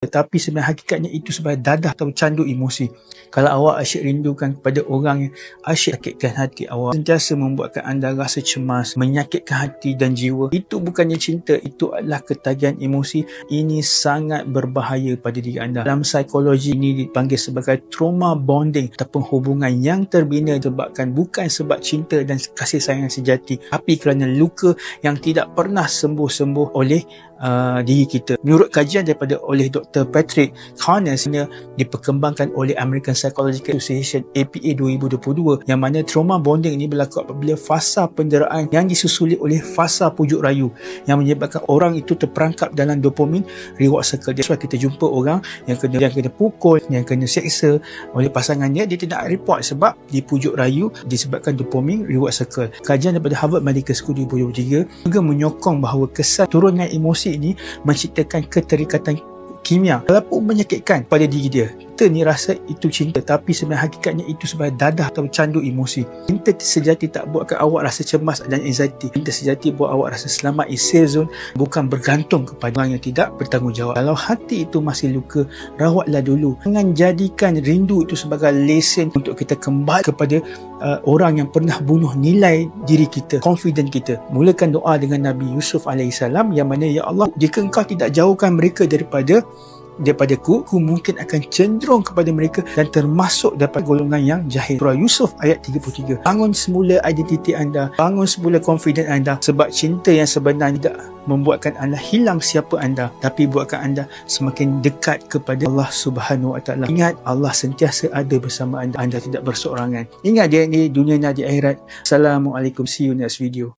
Tetapi sebenarnya hakikatnya itu sebagai dadah atau candu emosi. Kalau awak asyik rindukan kepada orang yang asyik sakitkan hati awak, sentiasa membuatkan anda rasa cemas, menyakitkan hati dan jiwa, itu bukannya cinta, itu adalah ketagihan emosi. Ini sangat berbahaya pada diri anda. Dalam psikologi ini dipanggil sebagai trauma bonding ataupun hubungan yang terbina disebabkan bukan sebab cinta dan kasih sayang sejati, tapi kerana luka yang tidak pernah sembuh-sembuh oleh uh, diri kita. Menurut kajian daripada oleh Dr. Patrick Harness ini diperkembangkan oleh American Psychological Association APA 2022 yang mana trauma bonding ini berlaku apabila fasa penderaan yang disusuli oleh fasa pujuk rayu yang menyebabkan orang itu terperangkap dalam dopamin reward circle. Jadi kita jumpa orang yang kena yang kena pukul, yang kena seksa oleh pasangannya dia tidak report sebab di pujuk rayu disebabkan dopamin reward circle. Kajian daripada Harvard Medical School 2023 juga menyokong bahawa kesan turunnya emosi ini menciptakan keterikatan kimia. Walaupun menyakitkan pada diri dia kita ni rasa itu cinta tapi sebenarnya hakikatnya itu sebagai dadah atau candu emosi. Cinta sejati tak buatkan awak rasa cemas dan anxiety. Cinta sejati buat awak rasa selamat in safe zone bukan bergantung kepada orang yang tidak bertanggungjawab. Kalau hati itu masih luka rawatlah dulu. Jangan jadikan rindu itu sebagai lesen untuk kita kembali kepada uh, orang yang pernah bunuh nilai diri kita confident kita. Mulakan doa dengan Nabi Yusuf AS yang mana ya Allah jika engkau tidak jauhkan mereka daripada daripada ku, ku mungkin akan cenderung kepada mereka dan termasuk dapat golongan yang jahil. Surah Yusuf ayat 33. Bangun semula identiti anda, bangun semula confident anda sebab cinta yang sebenarnya tidak membuatkan anda hilang siapa anda tapi buatkan anda semakin dekat kepada Allah Subhanahu Wa Taala. Ingat Allah sentiasa ada bersama anda. Anda tidak berseorangan. Ingat dia ni dunia ni di akhirat. Assalamualaikum. See you next video.